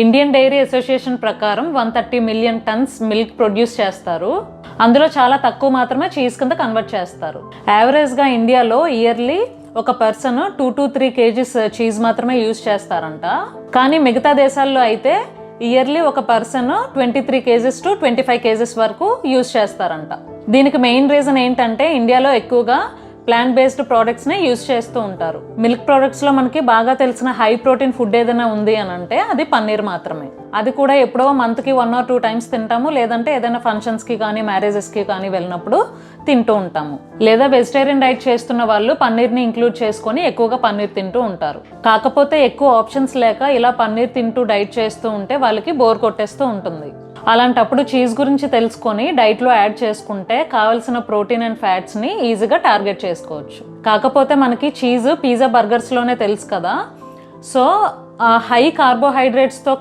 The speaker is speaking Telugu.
ఇండియన్ డైరీ అసోసియేషన్ ప్రకారం one thirty million tons milk produce చేస్తారు. అందులో చాలా తక్కువ మాత్రమే చీజ్ కింద కన్వర్ట్ చేస్తారు. యావరేజ్గా ఇండియాలో ఇయర్లీ ఒక person two to three kgs cheese మాత్రమే యూజ్ చేస్తారంట. కానీ మిగతా దేశాల్లో అయితే ఇయర్లీ ఒక person twenty three kgs to twenty five kgs వరకు యూజ్ చేస్తారంట. దీనికి మెయిన్ రీజన్ ఏంటంటే ఇండియాలో ఎక్కువగా ప్లాంట్ బేస్డ్ ప్రోడక్ట్స్నే యూజ్ చేస్తూ ఉంటారు. మిల్క్ ప్రోడక్ట్స్లో మనకి బాగా తెలిసిన హై ప్రోటీన్ ఫుడ్ ఏదైనా ఉంది అని అంటే అది పన్నీర్ మాత్రమే. అది కూడా ఎప్పుడో మంత్కి వన్ ఆర్ టూ టైమ్స్ తింటాము. లేదంటే ఏదైనా ఫంక్షన్స్కి కానీ మ్యారేజెస్కి కానీ వెళ్ళినప్పుడు తింటూ ఉంటాము. లేదా వెజిటేరియన్ డైట్ చేస్తున్న వాళ్ళు పన్నీర్ని ఇంక్లూడ్ చేసుకొని ఎక్కువగా పన్నీర్ తింటూ ఉంటారు. కాకపోతే ఎక్కువ ఆప్షన్స్ లేక ఇలా పన్నీర్ తింటూ డైట్ చేస్తూ ఉంటే వాళ్ళకి బోర్ కొట్టేస్తూ ఉంటుంది. అలాంటప్పుడు చీజ్ గురించి తెలుసుకొని డైట్లో యాడ్ చేసుకుంటే కావలసిన ప్రోటీన్ అండ్ ఫ్యాట్స్ని ఈజీగా టార్గెట్ చేసుకోవచ్చు. కాకపోతే మనకి చీజ్ పిజ్జా బర్గర్స్లోనే తెలుసు కదా. So high కార్బోహైడ్రేట్స్తో